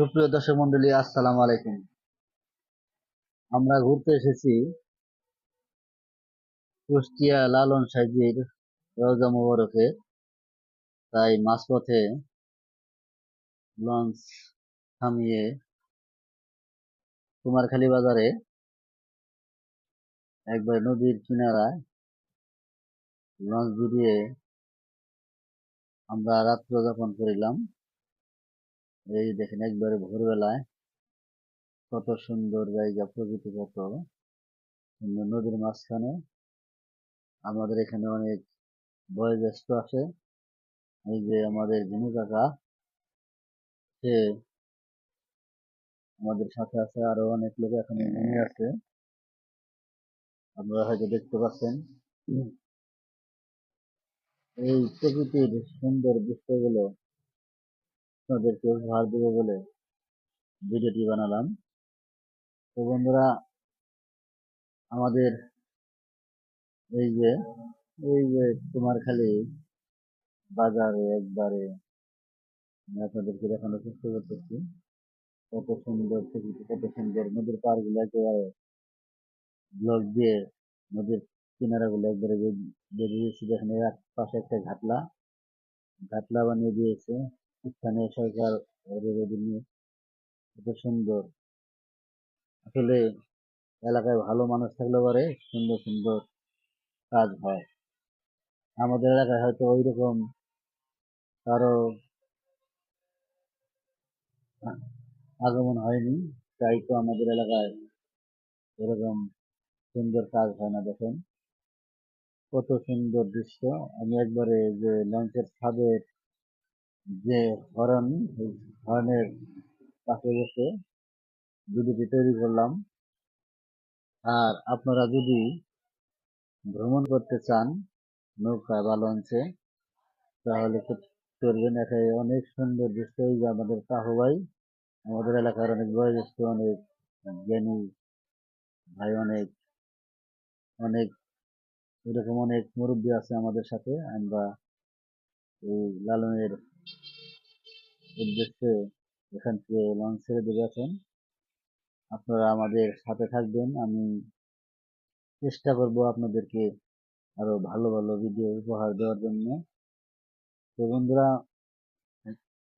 সুপ্রিয় দর্শক মন্ডলী, আসসালামু আলাইকুম। আমরা ঘুরতে এসেছি কুষ্টিয়া লালন সাইজির রওজা মোবারকে। তাই মাঝপথে লঞ্চ থামিয়ে কুমারখালী বাজারে একবার নদীর কিনারায় লঞ্চ দিয়ে আমরা রাত্র যাপন করিলাম। এই দেখেন একবারে ভোরবেলায় কত সুন্দর জায়গা প্রকৃতি কত। সুন্দর নদীর মাঝখানে আমাদের এখানে অনেক বয়োজ্যেষ্ঠ আছে। এই যে আমাদের ঝিনু কাকা সে আমাদের সাথে আছে আরও অনেক লোক এখানে নেমে আছে। আপনারা হয়তো দেখতে পাচ্ছেন। এই প্রকৃতির সুন্দর দৃশ্যগুলো আপনাদেরকে উপহার দেবো বলে ভিডিওটি বানালাম। তো বন্ধুরা, আমাদের এই যে এই যে তোমার খালি বাজারে একবারে আপনাদেরকে দেখানোর চেষ্টা করতেছি। কত সুন্দর প্রকৃতি কত সুন্দর নদীর পারগুলো একেবারে ব্লক দিয়ে নদীর কিনারা গুলো একবারে বেরিয়ে দিয়েছে যেখানে পাশে একটা ঘাটলা। ঘাটলা বানিয়ে দিয়েছে। স্থানীয় সরকার অধীনে কত সুন্দর। আসলে এলাকায় ভালো মানুষ থাকলে পরে সুন্দর সুন্দর কাজ হয়। আমাদের এলাকায় হয়তো ওই রকম কারও আগমন হয়নি, তাই তো আমাদের এলাকায় এরকম সুন্দর কাজ হয় না দেখেন। কত সুন্দর দৃশ্য। আমি একবারে যে লঞ্চের ছাদের যে হরণ হরণের পাশে বসে ভিডিওটি তৈরি করলাম, আর আপনারা যদি ভ্রমণ করতে চান নৌকায় বা লঞ্চে, তাহলে করবেন এখানে অনেক সুন্দর দৃশ্য। এই যে আমাদের কাহু ভাই, আমাদের এলাকার অনেক বয়োজ্যেষ্ঠ, অনেক জ্ঞানী ভাই, অনেক অনেক, এরকম অনেক মুরব্বী আছে আমাদের সাথে। আমরা এই লালনের উদ্দেশ্যে এখান থেকে লঞ্চ ছেড়ে দেবে এখন। আপনারা আমাদের সাথে থাকবেন। আমি চেষ্টা করব আপনাদেরকে আরও ভালো ভালো ভিডিও উপহার দেওয়ার জন্য। তো বন্ধুরা,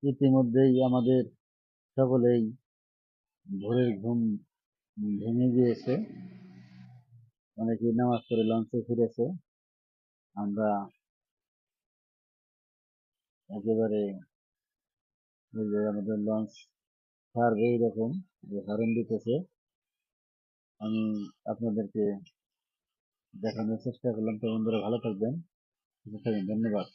ইতিমধ্যেই আমাদের সকলেই ভোরের ঘুম ভেঙে গিয়েছে। অনেকে নামাজ পড়ে লঞ্চে ফিরেছে। আমরা একেবারে যে আমাদের লঞ্চ ছাড়বে এইরকম যে হরণ দিতেছে, আমি আপনাদেরকে দেখানোর চেষ্টা করলাম। তো বন্ধুরা ভালো থাকবেন। ধন্যবাদ।